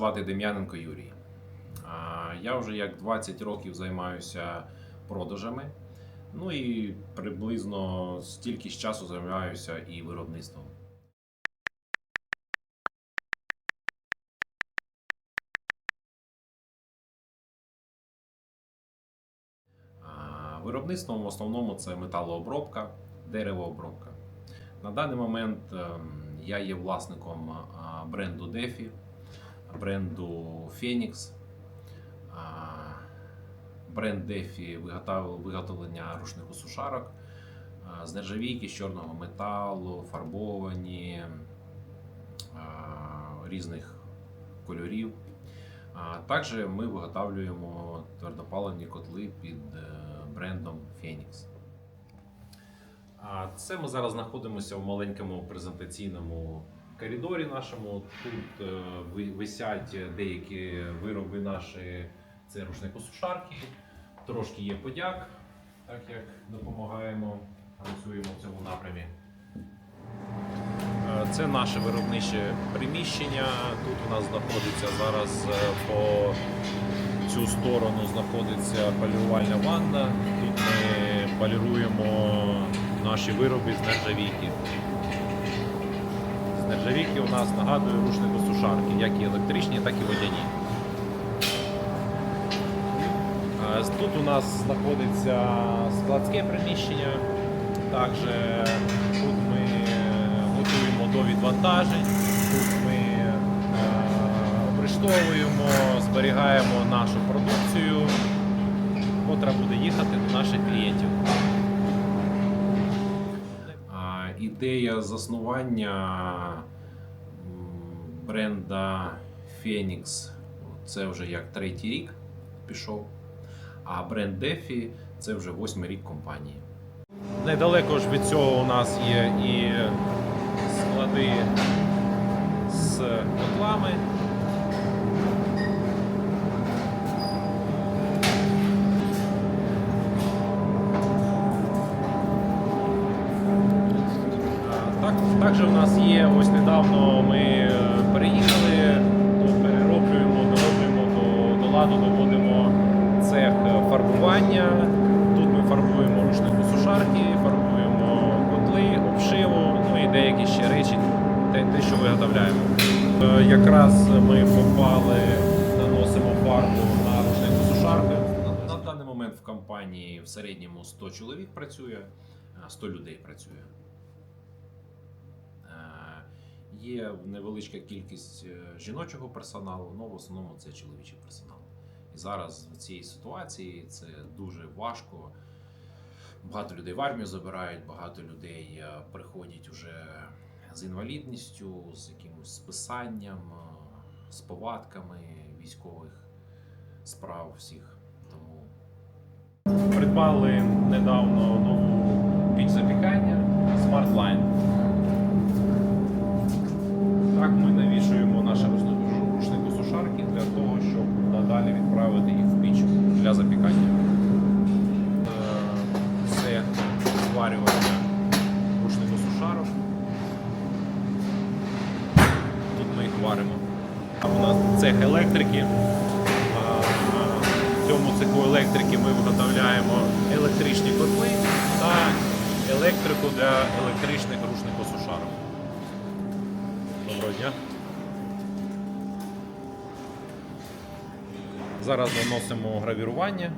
звати Дем'яненко Юрій. Я вже як 20 років займаюся продажами. Ну і приблизно стільки ж часу займаюся і виробництвом. Виробництвом в основному це металообробка, деревообробка. На даний момент ем, я є власником бренду DeFi, бренду. А, Бренд виготов- виготовлення рушнику сушарок з нержавійки, з чорного металу, фарбовані різних кольорів. Також ми виготовлюємо твердопаливні котли під е, брендом. А це ми зараз знаходимося в маленькому презентаційному коридорі нашому. Тут е, висять деякі вироби наші, це рушникосушарки, трошки є подяк, так як допомагаємо, працюємо в цьому напрямі. Е, Це наше виробниче приміщення. Тут у нас знаходиться зараз е, по цю сторону знаходиться полірувальна ванна. Тут ми поліруємо наші вироби з нержавійки. Нержавійки у нас нагадую рушникосушарки, як і електричні, так і водяні. Е, Тут у нас знаходиться складське приміщення. Також тут ми е, готуємо до відвантажень, тут ми е, приштовуємо, зберігаємо нашу продукцію, котра буде їхати до наших клієнтів. Ідея заснування бренда Phoenix це вже як третій рік пішов. А бренд DeFi це вже восьмий рік компанії. Недалеко ж від цього у нас є і склади з котлами. Також у нас є ось недавно ми е, переїхали, то перероблюємо, дороблюємо до, до ладу, доводимо цех е, фарбування. Тут ми фарбуємо рушнику сушарки, фарбуємо котли, обшиву, ну і деякі ще речі, те, те що виготовляємо. Е, Якраз ми попали, наносимо фарбу на рушнику сушарку. На, на даний момент в компанії в середньому 100 чоловік працює, 100 людей працює. Є невеличка кількість е, жіночого персоналу, але в основному це чоловічий персонал. І зараз в цій ситуації це дуже важко. Багато людей в армію забирають, багато людей е, приходять уже з інвалідністю, з якимось списанням, е, з повадками військових справ всіх. Тому придбали недавно нову піч запікання SmartLine. Електрику для електричних рушникосушарок. Доброго дня. Зараз наносимо гравірування.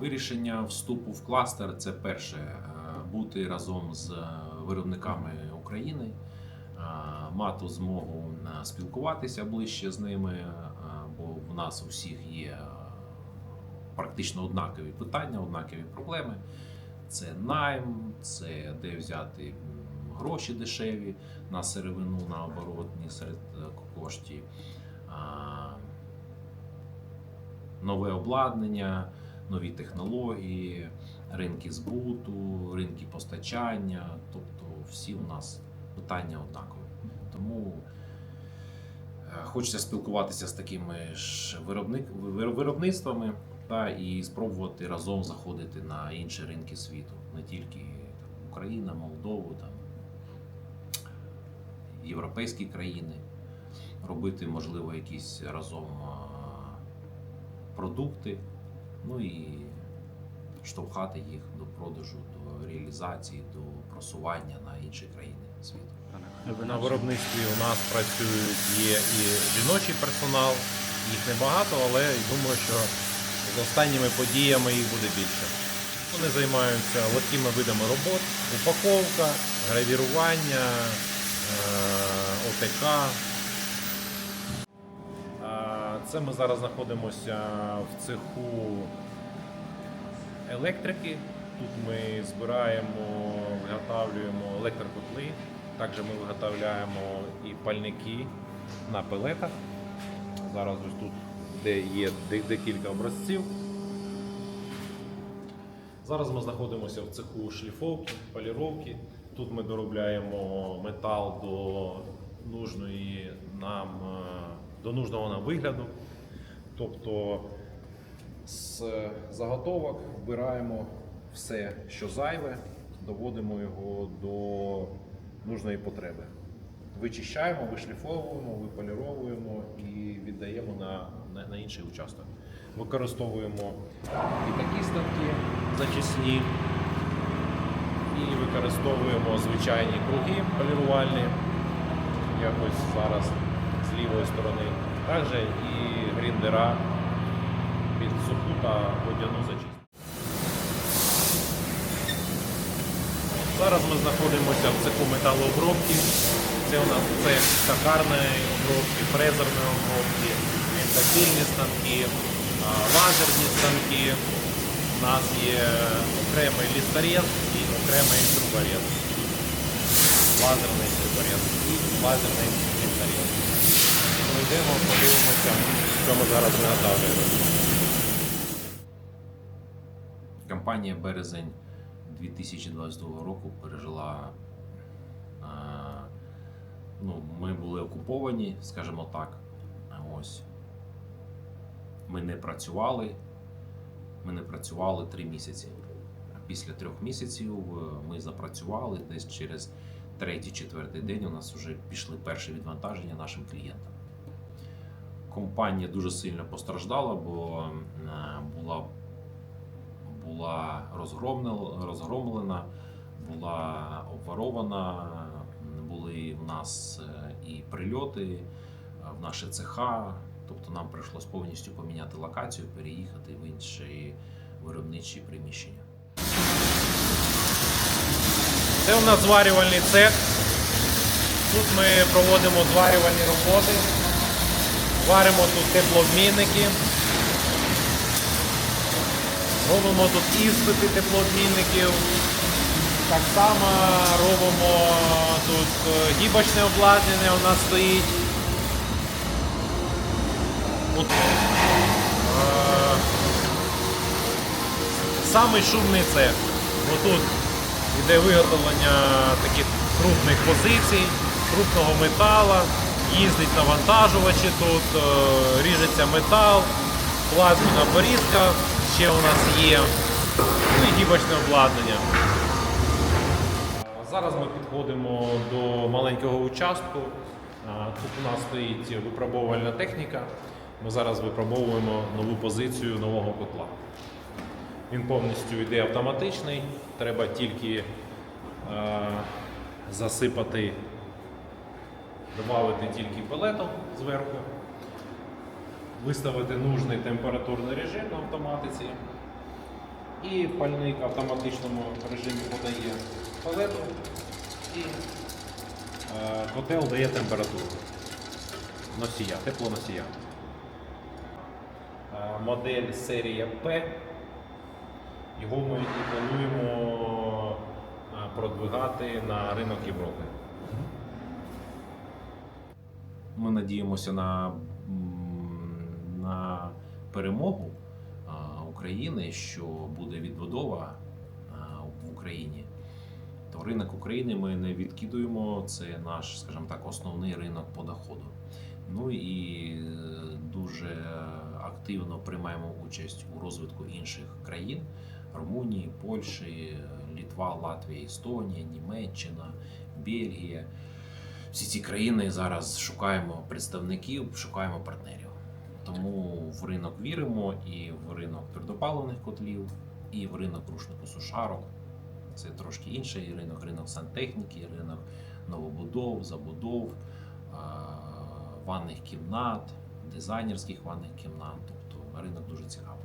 Вирішення вступу в кластер це перше е, бути разом з е, виробниками України, е, мати змогу спілкуватися ближче з ними, бо в нас у всіх є е, практично однакові питання, однакові проблеми. Це найм, це де взяти гроші дешеві на сировину, на оборотні серед е, коштів, нове обладнання, нові технології, ринки збуту, ринки постачання. Тобто всі у нас питання однакові. Тому хочеться спілкуватися з такими ж виробник, виробництвами та і спробувати разом заходити на інші ринки світу, не тільки там, Україна, Молдову, там, європейські країни, робити, можливо, якісь разом продукти, ну і штовхати їх до продажу, до реалізації, до просування на інші країни світу. На виробництві у нас працюють є і жіночий персонал, їх небагато, але думаю, що з останніми подіями їх буде більше. Вони займаються легкими видами робот, упаковка, гравірування, е, ОТК. Це ми зараз знаходимося в цеху електрики. Тут ми збираємо, виготовлюємо електрокотли. Також ми виготовляємо і пальники на пелетах. Зараз ось тут, де є декілька образців. Зараз ми знаходимося в цеху шліфовки, поліровки. Тут ми доробляємо метал до нужної нам, е, до нужного нам вигляду. Тобто з заготовок вбираємо все, що зайве, доводимо його до нужної потреби. Вичищаємо, вишліфовуємо, виполіровуємо і віддаємо на, на, на інший участок. Використовуємо і такі станки зачисні, і використовуємо звичайні круги полірувальні, якось зараз з лівої сторони. Також і гріндера під суху та водяну зачистку. Зараз ми знаходимося в цеху металообробки. Це у нас цех токарної обробки, фрезерної обробки, ентапільні станки, лазерні станки. У нас є окремий лісторез і окремий труборез. Лазерний труборез і лазерний лісторез. Ми йдемо, подивимося, що ми зараз виготовлюємо. Компанія Березень 2022 року пережила. Ну, ми були окуповані, скажімо так. Ось. Ми не працювали. Ми не працювали три місяці. Після трьох місяців е, ми запрацювали. Десь через третій-четвертий день у нас вже пішли перші відвантаження нашим клієнтам. Компанія дуже сильно постраждала, бо е, була була розгромлена, була обворована. Були в нас е, і прильоти е, в наші цеха. Тобто нам прийшлось повністю поміняти локацію, переїхати в інші виробничі приміщення. Це у нас зварювальний цех. Тут ми проводимо зварювальні роботи. Варимо тут теплообмінники. Робимо тут іспити теплообмінників. Так само робимо тут е, гібочне обладнання у нас стоїть. От, е, Самий шумний цех. Отут йде виготовлення таких крупних позицій, крупного метала, їздить навантажувачі тут, е, ріжеться метал, плазміна порізка ще у нас є, ну гібочне обладнання. Зараз ми підходимо до маленького участку. Тут у нас стоїть випробовувальна техніка. Ми зараз випробовуємо нову позицію нового котла. Він повністю йде автоматичний. Треба тільки е, засипати, додати тільки пелетом зверху, виставити нужний температурний режим на автоматиці. І пальник в автоматичному режимі подає палету і е, котел дає температуру носія, теплоносія. Е, Модель серія P. Його ми і плануємо е, продвигати на ринок Європи. Ми надіємося на, на перемогу України, що буде відбудова в Україні. То ринок України ми не відкидуємо. Це наш, скажімо так, основний ринок по доходу. Ну і е, дуже активно приймаємо участь у розвитку інших країн: Румунії, Польщі, Літва, Латвія, Естонія, Німеччина, Бельгія. Всі ці країни зараз шукаємо представників, шукаємо партнерів. Тому в ринок віримо і в ринок твердопаливних котлів, і в ринок рушнику сушарок. Це трошки інший ринок, ринок сантехніки, ринок новобудов, забудов, ванних кімнат, дизайнерських ванних кімнат. Тобто ринок дуже цікавий.